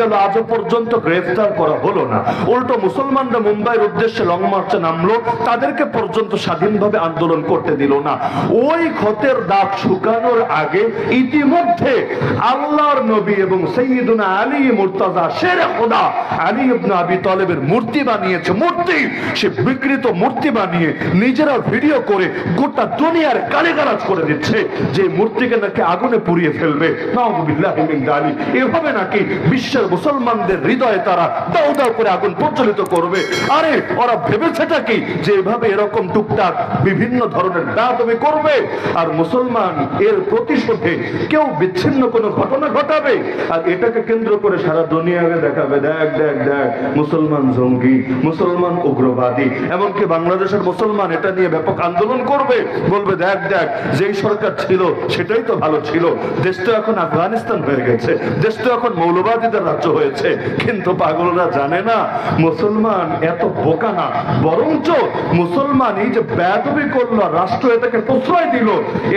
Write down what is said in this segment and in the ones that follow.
গেল আজও পর্যন্ত গ্রেফতার করা হলো না। উল্টো মুসলমানরা মুম্বাইয়ের উদ্দেশ্যে লং মার্চে নামলো, তাদেরকে পর্যন্ত স্বাধীনভাবে আন্দোলন করতে দিল না। ওই ক্ষতের দাগ শুকানোর আগে ইতিমধ্যে আল্লাহর নবী এবং সৈয়দুনা আলী মুর্তাজা, শেরে খোদা আলী ইবনে আবি তালেবের মূর্তি বানিয়েছে, মূর্তি! সে বিকৃত মূর্তি বানিয়ে নিজেরা ভিডিও করে গোটা দুনিয়ার গালিগালাজ করে দিচ্ছে। যে মূর্তিকে নাকি আগুনে পুড়িয়ে ফেলবে নাউযুবিল্লাহি মিন যালিক। এভাবে নাকি বিশ্বের মুসলমানদের হৃদয়ে তারা দাউ দাউ করে আগুন প্রজ্বলিত করবে। আরে, ওরা ভেবেছেটা কি? যে এভাবে এরকম টুকটাক বিভিন্ন ধরনের দাবি করবে আর মুসলমান এর প্রতিশোধে কেউ বিচ্ছিন্ন কোনো ঘটনা ঘটাবে? আর এটাকে কেন্দ্র করে সারা দুনিয়াকে দেখাবে, দেখ দেখ দেখ, মুসলমান জঙ্গি, মুসলমান উগ্রবাদী, এমনকি বাংলাদেশের মুসলমান এটা নিয়ে ব্যাপক আন্দোলন করবে। বলবে, দেখ দেখ, যেই সরকার ছিল সেটাই তো ভালো ছিল। দেশ তো এখন আফগানিস্তান হয়ে গেছে। দেশ তো এখন মৌলবাদীদের রাজ্য হয়েছে। কিন্তু পাগলরা জানে না, মুসলমান এত বোকা না। বরঞ্চ মুসলমান এই যে ব্যাদবি করল রাষ্ট্র এটাকে প্রশ্রয় দিল,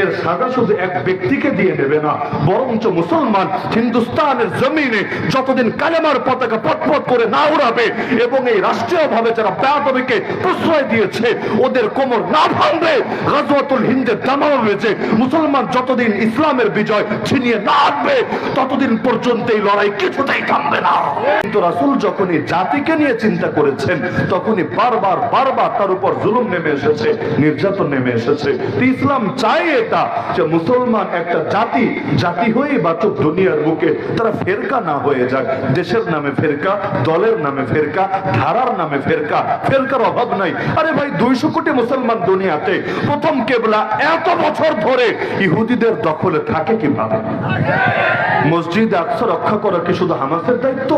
এর সাজা শুধু এক ব্যক্তিকে দিয়ে দেবে না, বরঞ্চ মুসলমান হিন্দুস্তানের জমিনে যতদিন কালেমার পতাকা পটপট করে না উড়াবে এবং এই রাষ্ট্রীয় ভাবে যারা ব্যাদবিকে প্রশ্রয় দিয়েছে, ওদের কোমর না ভাঙবে, গাজওয়াতুল হিন্দের দামাও হয়েছে মুসলমান যতদিন ইসলামের বিজয় ছিনিয়ে না আনবে, ততদিন পর্যন্ত এই লড়াই কিছুতেই থামবে না। কিন্তু রাসূল যখনই জাতিকে নিয়ে চিন্তা করেছেন, তখনই বারবার বারবার তার উপর জুলুম নেমে এসেছে, নির্যাতন নেমে এসেছে। ইসলাম চাই এটা যে মুসলমান একটা জাতি জাতি হয়ে দুনিয়ার বুকে, তারা ফেরকা না হয়ে যাক দেশের নামে ফেরকা, দলের নামে ফেরকা, ধারার নামে ফেরকা, ফেরকার অভাব নাই। আরে ভাই, দুইশো কোটি মুসলমান দুনিয়াতে, প্রথম কেবলা এত বছর ধরে ইহুদিদের দখলে থাকে কীভাবে? মসজিদ রক্ষা করা কি শুধু হামাসের দায়িত্ব।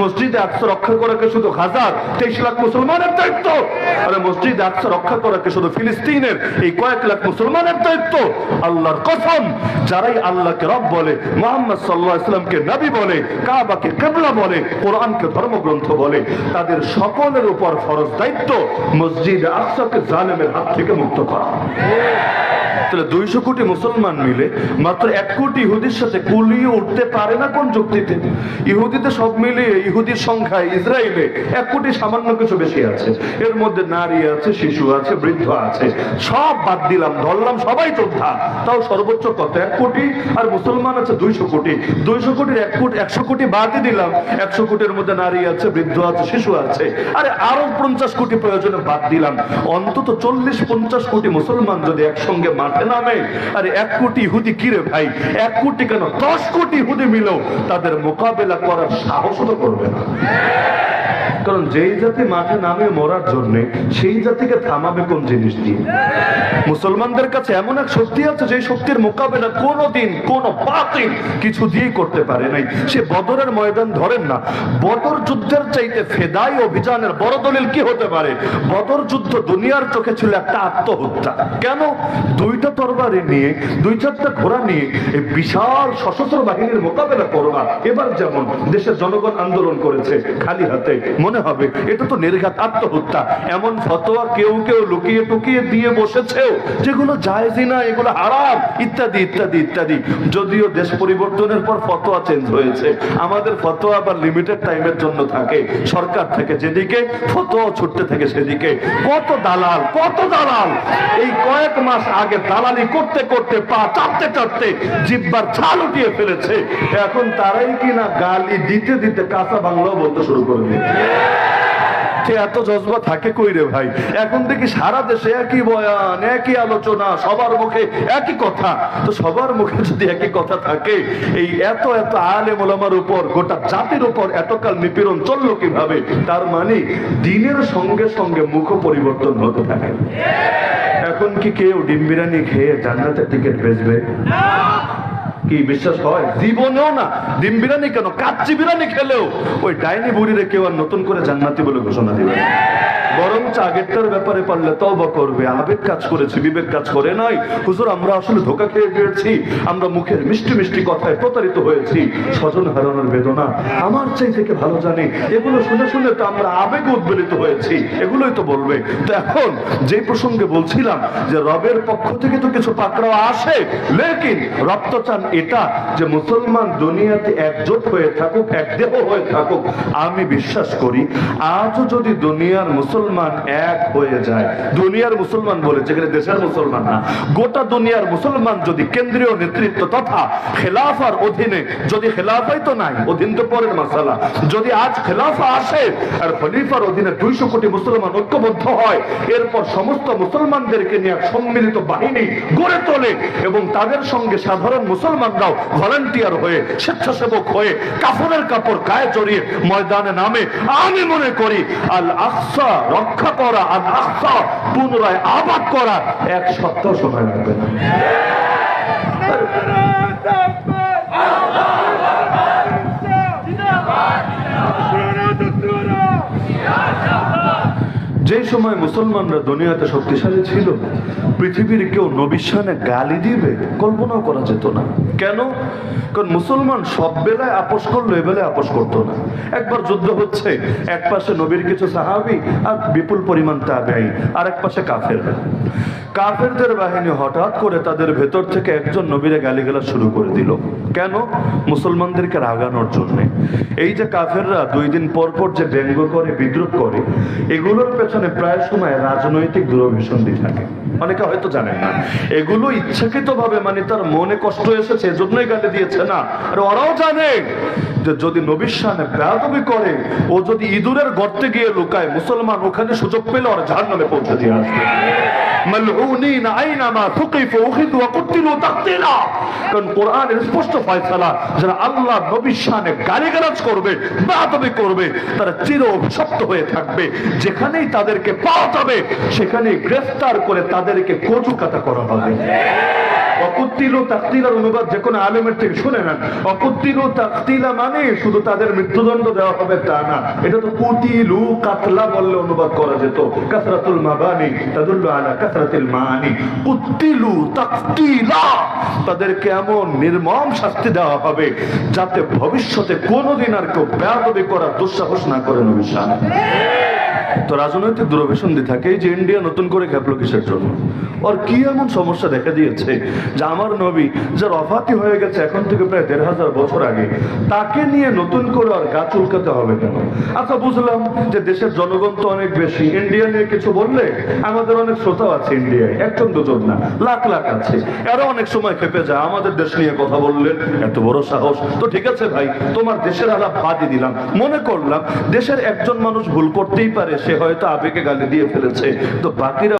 মসজিদ আকসা রক্ষা করা কি শুধু হাজার, তেইশ লাখ মুসলমানের দায়িত্ব। আরে মসজিদ আকসা রক্ষা করা কি শুধু ফিলিস্তিনের এই কয়েক লাখ মুসলমানের দায়িত্ব। আল্লাহর কসম, যারাই আল্লাহকে রব বলে, মোহাম্মদ সাল্লাহ ইসলামকে নবী বলে, কাবাকে কেবলা বলে, কোরআনকে ধর্মগ্রন্থ বলে, তাদের সকলের উপর ফরজ দায়িত্ব মসজিদ আকসাকে জালেমের হাত থেকে মুক্ত করা। তাহলে দুইশো কোটি মুসলমান মিলে মাত্র এক কোটি ইহুদির সাথে কুলিয়ে উঠতে পারে না কোন যুক্তিতে? ইহুদিতে সব মিলিয়ে, ইহুদির সংখ্যায় ইসরায়েলে এক কোটি সামান্য কিছু বেশি আছে। এর মধ্যে নারী আছে, শিশু আছে, বৃদ্ধ আছে। সব বাদ দিলাম, ধরলাম সবাই যোদ্ধা। তাও সর্বোচ্চ কত? এক কোটি? আর মুসলমান আছে দুইশো কোটি। দুইশো কোটির এক কোটি, একশো কোটি বাদই দিলাম। একশো কোটির মধ্যে নারী আছে, বৃদ্ধ আছে, শিশু আছে। আরে আরও পঞ্চাশ কোটি প্রয়োজনে বাদ দিলাম। অন্তত চল্লিশ, পঞ্চাশ কোটি মুসলমান যদি একসঙ্গে মাঠে নামে। আরে এক কোটি ইহুদি কিরে ভাই? এক কোটি কেন? দশ কোটি ইহুদি মিলেও তাদের মোকাবেলা করার সাহস তো করবে না। কারণ যেই জাতি মাঠে নামে মরার জন্য, সেই জাতিকে থামাবে কোন জিনিস দিয়ে? মুসলমানদের কাছে এমন এক শক্তি আছে যে শক্তির মোকাবেলা কোনোদিন কোন বাতিল কিছু দিয়েই করতে পারে নাই। সে বদরের ময়দান ধরেন না। বদর যুদ্ধের চাইতে ফেদাই অভিযানের বড় দলিল কি হতে পারে? বদর যুদ্ধ দুনিয়ার চোখে ছিল একটা আত্মহত্যা। কেন? দুইটা তরবারি নিয়ে, দুই চারটা ঘোড়া নিয়ে, এই বিশাল সশস্ত্র বাহিনীর মোকাবেলা করবা এবার যেমন দেশের জনগণ আন্দোলন করেছে খালি হাতে, মনে হবে এটা তো নির্ঘাত আত্মহত্যা। এমন ফতোয়া কেউ কেউ লুকিয়ে টুকিয়ে দিয়ে বসেছেও, যেগুলো জায়েজই না, এগুলো হারাম, ইত্যাদি ইত্যাদি ইত্যাদি। যদিও দেশ পরিবর্তনের পর ফতোয়া চেঞ্জ হয়েছে, আমাদের ফতোয়া আবার লিমিটেড টাইমের জন্য থাকে। সরকার থেকে যেদিকে, ফতোয়া ছুটতে থাকে সেদিকে। কত দালাল কত দালাল? এই কয়েক মাস আগে দালালি করতে করতে, পা চাপতে চাপতে জিব্বার ছাল উঠিয়ে ফেলেছে। এখন তারাই কিনা গালি দিতে দিতে কাঁচা বাংলাও বলতে শুরু করে দিয়েছে। এত জজবা থাকে কই রে ভাই? এখন দেখি সারা দেশে একই বয়ান, একই আলোচনা, সবার মুখে একই কথা। তো সবার মুখে যদি একই কথা থাকে, এই এত এত আলে মোলামার উপর, গোটা জাতির উপর এতকাল নিপীড়ন চলল কীভাবে? তার মানে দিনের সঙ্গে সঙ্গে মুখ পরিবর্তন হতে থাকে। এখন কি কেউ ডিম বিরিয়ানি খেয়ে জান্নাতের টিকিট বেচবে? কি বিশ্বাস হয়? জীবনেও না, ডিম বিরিয়ানি কেন? কাচ্চি বিরিয়ানি খেলেও ওই ডাইনি বুড়িরে কেউ আর নতুন করে জান্নাতি বলে ঘোষণা দিবে। বরঞ্চ আগেরটার ব্যাপারে পারলে তওবা করবে। আবেগ কাজ করেছে, বিবেক কাজ করে নাই। হুজুর, আমরা আসলে ধোকা খেয়ে গিয়েছি। আমরা মুখের মিষ্টি মিষ্টি কথায় প্রতারিত হয়েছি। স্বজন হারানোর বেদনা আমার চাই থেকে ভালো জানে। এগুলো শুনে শুনে তো আমরা আবেগ উদ্বেলিত হয়েছি। এগুলোই তো বলবে। তো এখন যে প্রসঙ্গে বলছিলাম যে রবের পক্ষ থেকে তো কিছু পাকড়াও আসে, লেকিন রব তো চান এটা যে মুসলমান দুনিয়াতে একজোট হয়ে থাকুক এক দেহ হয়ে থাকুক। আমি বিশ্বাস করি, আজও যদি দুনিয়ার মুসলমান এক হয়ে যায়। দুনিয়ার মুসলমান বলে, যেখানে দেশের মুসলমান না। গোটা দুনিয়ার মুসলমান যদি কেন্দ্রীয় নেতৃত্ব তথা খেলাফার অধীনে, যদি খেলাফাই তো নাই, অধীন তো পরের মাসালা। যদি আজ খেলাফা আসে, আর খলিফার অধীনে দুইশো কোটি মুসলমান ঐক্যবদ্ধ হয়, এরপর সমস্ত মুসলমানদেরকে নিয়ে সম্মিলিত বাহিনী গড়ে তোলে এবং তাদের সঙ্গে সাধারণ মুসলমানরাও ভলান্টিয়ার হয়ে, স্বেচ্ছাসেবক হয়ে কাপড়ের কাপড় গায়ে জড়িয়ে ময়দানে নামে, আমি মনে করি আল আকসা রক্ষা করা আর আস্থা পুনরায় আবাদ করা এক সপ্তাহ সময় লাগবে না। যে সময় মুসলমানরা দুনিয়াতে শক্তিশালী ছিল, পৃথিবীর কেউ নবিসানে গালি দিবে কল্পনাও করা যেত না। কেন? কারণ মুসলমান সব বেলায় আপোষ করল, এ বেলায় আপোষ করতো না। একবার যুদ্ধ হচ্ছে, এক পাশে নবীর কিছু সাহাবি আর বিপুল পরিমাণ তাবেই আর এক পাশে কাফের। কাফেরদের বাহিনী হঠাৎ করে তাদের ভেতর থেকে একজন নবীরে গালি গালিগালা শুরু করে দিল। কেন? মুসলমানদেরকে রাগানোর জন্য। এই যে কাফেররা দুই দিন পর পর যে ব্যঙ্গ করে, বিদ্রুপ করে, এগুলোর পেছনে প্রায় সময় রাজনৈতিক দূরভিসন্ধি থাকে। অনেকে হয়তো জানেন না। এগুলো ইচ্ছাকৃত ভাবে মানে তার মনে কষ্ট এসেছে, এজন্যই গালি দিয়েছে। না, আর ওরাও জানে যে যদি নবীর সামনে বেয়াদবি করে, ও যদি ইঁদুরের গর্তে গিয়ে লুকায়, মুসলমান ওখানে সুযোগ পেলে ওরা জাহান নামে পৌঁছে দিয়ে আসবে। হয়ে যেখানেই তাদেরকে পাওয়া যাবে সেখানেই গ্রেফতার করে তাদেরকে কচুকাতা করা হবে। মানে তাদের তাদেরকে এমন নির্মম শাস্তি দেওয়া হবে যাতে ভবিষ্যতে কোনোদিন আর কেউ বেয়াদবি করার দুঃসাহস না করে নবী সামনে তো রাজনৈতিক দূরভিসন্ধি থাকে যে ইন্ডিয়া নতুন করে খেপলো কিসের জন্য। ওর কি এমন সমস্যা দেখা দিয়েছে যে আমার নবী যার অফাতি হয়ে গেছে এখন থেকে প্রায় দেড় হাজার বছর আগে, তাকে নিয়ে নতুন করে আর গা চুলকাতে হবে কেন? আচ্ছা বুঝলাম যে দেশের জনগণ তো অনেক বেশি। ইন্ডিয়া নিয়ে কিছু বললে আমাদের অনেক শ্রোতাও আছে ইন্ডিয়ায় একজন দুজন না, লাখ লাখ আছে। এরা অনেক সময় খেপে যায়, আমাদের দেশ নিয়ে কথা বললেন এত বড় সাহস। তো ঠিক আছে ভাই, তোমার দেশের আলাপ বাদই দিলাম। মনে করলাম দেশের একজন মানুষ ভুল করতেই পারে সে হয়তো আবেগে গালি দিয়ে ফেলেছে। তো বাকিরা